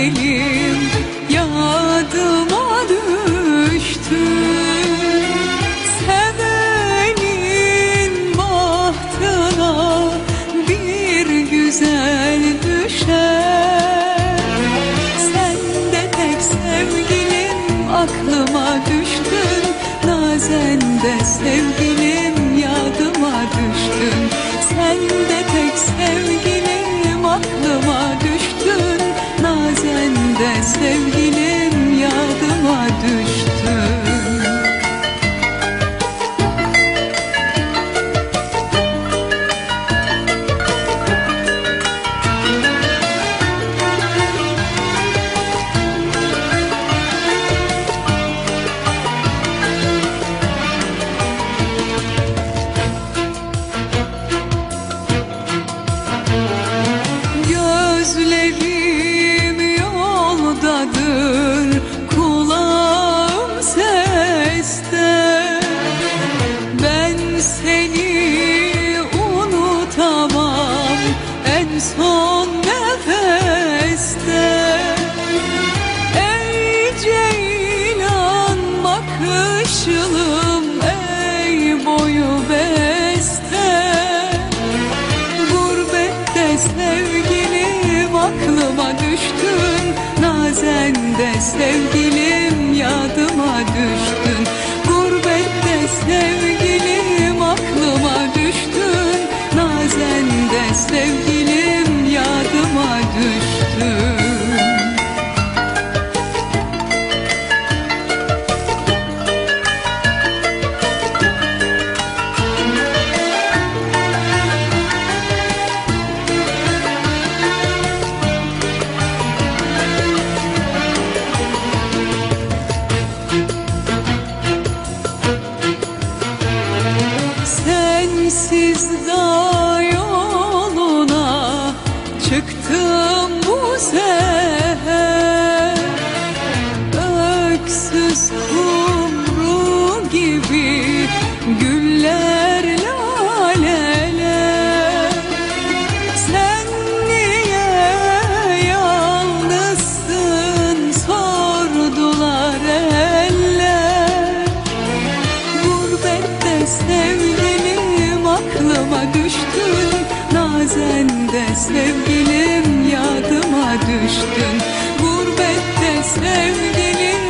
sevgilim yadıma düştü. Sevenin bahtına bir güzel düşer. Sen de tek sevgilim aklıma düştün. Nazen de sevgilim yadıma düştün. Sen de tek sevgilim aklıma düştün Nazen de sevgilim son nefeste. Ey ceylan bakışlım, ey boyu beste. Gurbette sevgilim aklıma düştün Nazende sevgilim Sensiz dağ yoluna çıktım bu seher düştün Nazende sevgilim yadıma düştün. Gurbette sevgilim